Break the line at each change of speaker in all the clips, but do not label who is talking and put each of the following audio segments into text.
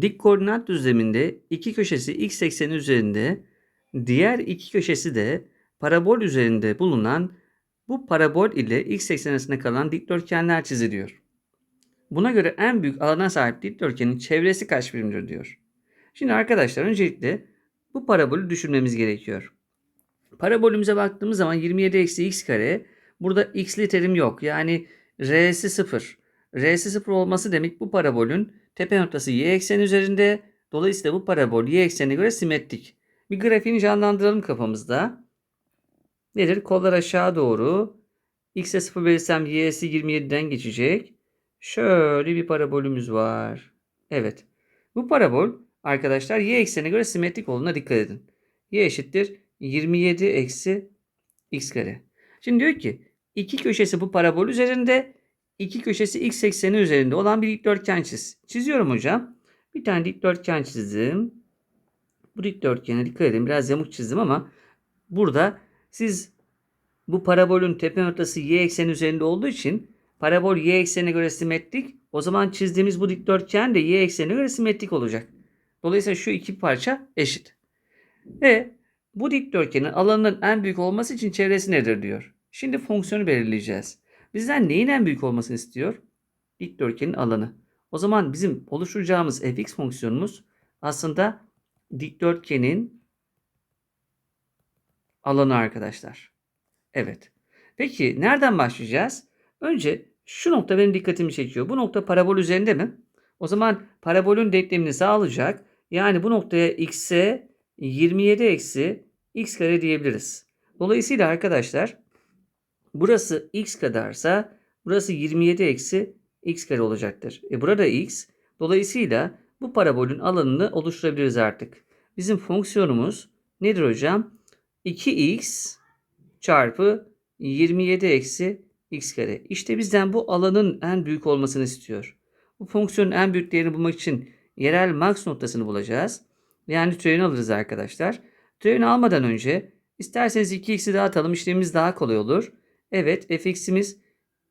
dik koordinat düzleminde iki köşesi x ekseni üzerinde, diğer iki köşesi de parabol üzerinde bulunan bu parabol ile x ekseni arasında kalan dikdörtgenler çiziliyor. Buna göre en büyük alana sahip dikdörtgenin çevresi kaç birimdir diyor. Şimdi arkadaşlar öncelikle bu parabolü düşünmemiz gerekiyor. Parabolümüze baktığımız zaman 27 eksi x kare burada x'li terim yok. Yani r'si 0. R'si 0 olması demek bu parabolün tepe noktası y ekseni üzerinde. Dolayısıyla bu parabol y eksenine göre simetrik. Bir grafiğini canlandıralım kafamızda. Nedir? Kollar aşağı doğru. X'e 0 verirsem y'si 27'den geçecek. Şöyle bir parabolümüz var. Evet. Bu parabol arkadaşlar y eksenine göre simetrik olduğuna dikkat edin. y eşittir 27 eksi x kare. Şimdi diyor ki iki köşesi bu parabol üzerinde iki köşesi x ekseni üzerinde olan bir dikdörtgen çiz. Çiziyorum hocam. Bir tane dikdörtgen çizdim. Bu dikdörtgene dikkat edin. Biraz yamuk çizdim ama burada siz bu parabolün tepe noktası y ekseni üzerinde olduğu için parabol y eksenine göre simetrik. O zaman çizdiğimiz bu dikdörtgen de y eksenine göre simetrik olacak. Dolayısıyla şu iki parça eşit. Ve bu dikdörtgenin alanının en büyük olması için çevresi nedir diyor. Şimdi fonksiyonu belirleyeceğiz. Bizden neyin en büyük olmasını istiyor? Dikdörtgenin alanı. O zaman bizim oluşturacağımız fx fonksiyonumuz aslında dikdörtgenin alanı arkadaşlar. Evet. Peki nereden başlayacağız? Önce şu nokta benim dikkatimi çekiyor. Bu nokta parabol üzerinde mi? O zaman parabolün denklemini sağlayacak. Yani bu noktaya x'e 27 eksi x kare diyebiliriz. Dolayısıyla arkadaşlar burası x kadarsa burası 27 eksi x kare olacaktır. E burada x. Dolayısıyla bu parabolün alanını oluşturabiliriz artık. Bizim fonksiyonumuz nedir hocam? 2x çarpı 27 eksi x kare. İşte bizden bu alanın en büyük olmasını istiyor. Bu fonksiyonun en büyük değerini bulmak için yerel max noktasını bulacağız. Yani türevini alırız arkadaşlar. Türevini almadan önce isterseniz 2x'i dağıtalım. işlemimiz daha kolay olur. Evet fx'imiz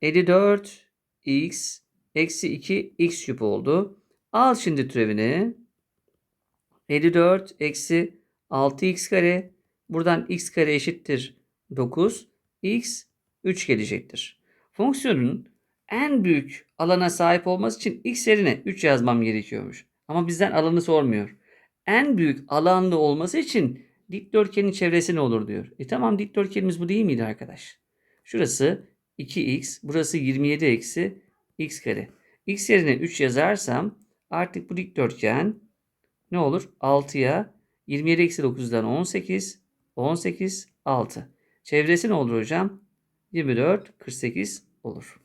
54x eksi 2 x küp oldu. Al şimdi türevini. 54 eksi 6x kare. Buradan x kare eşittir 9. x 3 gelecektir. Fonksiyonun en büyük alana sahip olması için x yerine 3 yazmam gerekiyormuş. Ama bizden alanı sormuyor. En büyük alanlı olması için dikdörtgenin çevresi ne olur diyor. E tamam dikdörtgenimiz bu değil miydi arkadaş? Şurası 2x, burası 27 eksi x kare. x yerine 3 yazarsam artık bu dikdörtgen ne olur? 6'ya 27 eksi 9'dan 18, 18, 6. Çevresi ne olur hocam? 24, 48 olur.